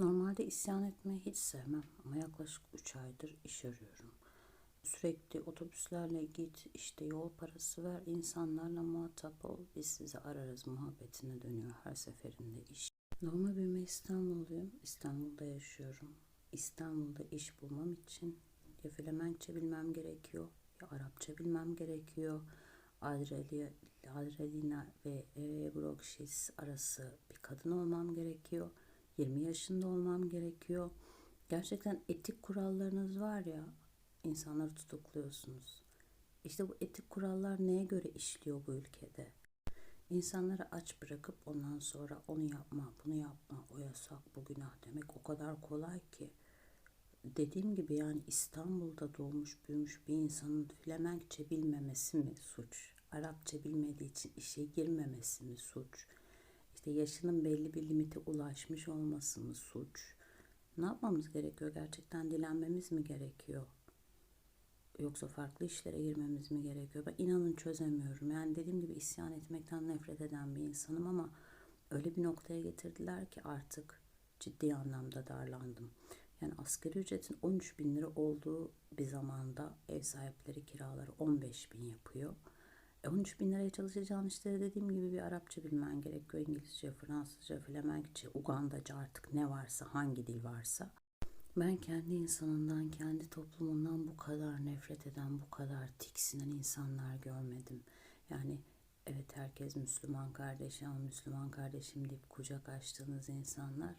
Normalde isyan etmeyi hiç sevmem ama yaklaşık 3 aydır iş arıyorum. Sürekli otobüslerle git, işte yol parası ver, insanlarla muhatap ol, biz sizi ararız muhabbetine dönüyor her seferinde iş. Doğma büyüme İstanbulluyum, İstanbul'da yaşıyorum. İstanbul'da iş bulmam için ya Flemenkçe bilmem gerekiyor, ya Arapça bilmem gerekiyor. Adreli, Adrelina ve Brokşis arası bir kadın olmam gerekiyor. 20 yaşında olmam gerekiyor. Gerçekten etik kurallarınız var ya, insanları tutukluyorsunuz. İşte bu etik kurallar neye göre işliyor bu ülkede? İnsanları aç bırakıp ondan sonra onu yapma, bunu yapma, o yasak, bu günah demek o kadar kolay ki. Dediğim gibi yani İstanbul'da doğmuş büyümüş bir insanın Flemenkçe bilmemesi mi suç? Arapça bilmediği için işe girmemesi mi suç? İşte yaşının belli bir limite ulaşmış olması mı suç? Ne yapmamız gerekiyor? Gerçekten dilenmemiz mi gerekiyor? Yoksa farklı işlere girmemiz mi gerekiyor? Ben inanın çözemiyorum. Yani dediğim gibi isyan etmekten nefret eden bir insanım ama öyle bir noktaya getirdiler ki artık ciddi anlamda darlandım. Yani asgari ücretin 13 bin lira olduğu bir zamanda ev sahipleri kiraları 15 bin yapıyor. E 13 bin liraya çalışacağın işte dediğim gibi bir Arapça bilmen gerekiyor. İngilizce, Fransızca, Flemenkçe, Ugandaca artık ne varsa, hangi dil varsa. Ben kendi insanından, kendi toplumundan bu kadar nefret eden, bu kadar tiksinen insanlar görmedim. Yani evet herkes Müslüman kardeşi ama Müslüman kardeşim deyip kucak açtığınız insanlar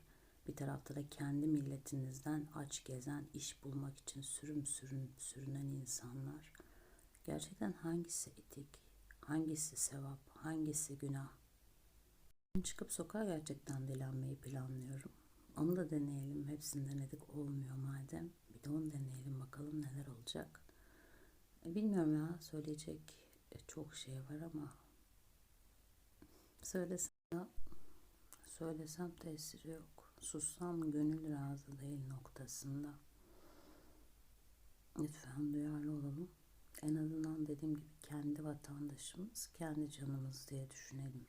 bir tarafta da kendi milletinizden aç gezen, iş bulmak için sürüm sürün sürünen insanlar. Gerçekten hangisi etik, hangisi sevap, hangisi günah? Çıkıp sokağa gerçekten dilenmeyi planlıyorum. Onu da deneyelim. Hepsini denedik olmuyor madem. Bir de onu deneyelim bakalım neler olacak. E, bilmiyorum ya söyleyecek e, çok şey var ama söylesem söylesem tesiri yok. Sussam gönül razı değil noktasında. Lütfen duyarlı olalım. En azından dediğim gibi kendi vatandaşımız, kendi canımız diye düşünelim.